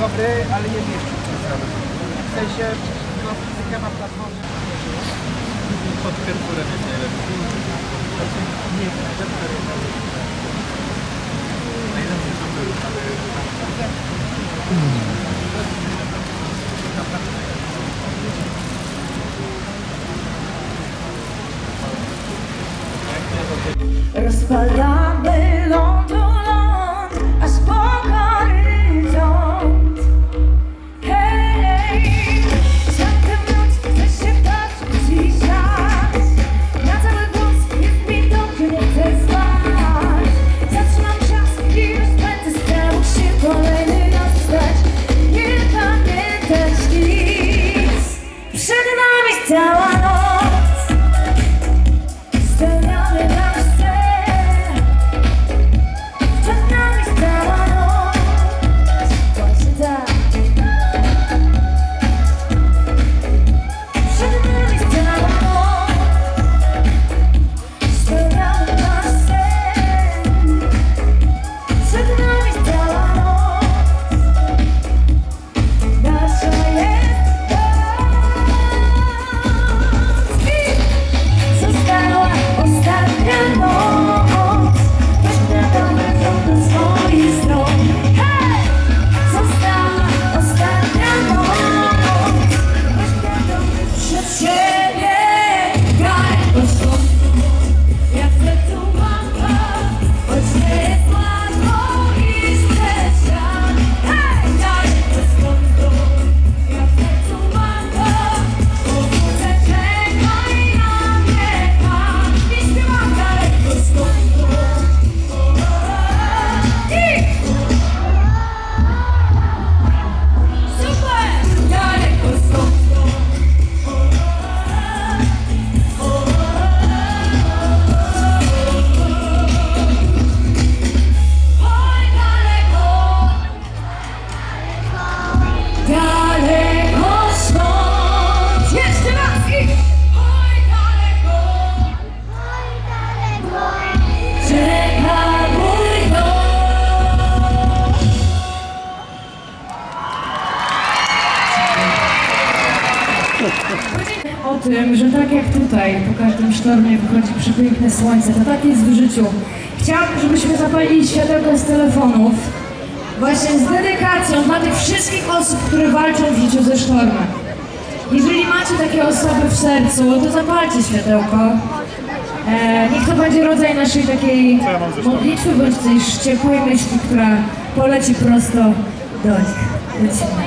Dobry, ale nie mieści W sensie, no fizykę ma platformę. Pod Carrefourem jest najlepszy. Nie, 算了 o tym, że tak jak tutaj po każdym sztormie wychodzi przepiękne słońce, to tak jest w życiu. Chciałabym, żebyśmy zapalili światełko z telefonów właśnie z dedykacją dla tych wszystkich osób, które walczą w życiu ze sztormem. Jeżeli macie takie osoby w sercu, to zapalcie światełko. E, niech to będzie rodzaj naszej takiej modlitwy bądź też ciepłej myśli, która poleci prosto do nich. Lecimy.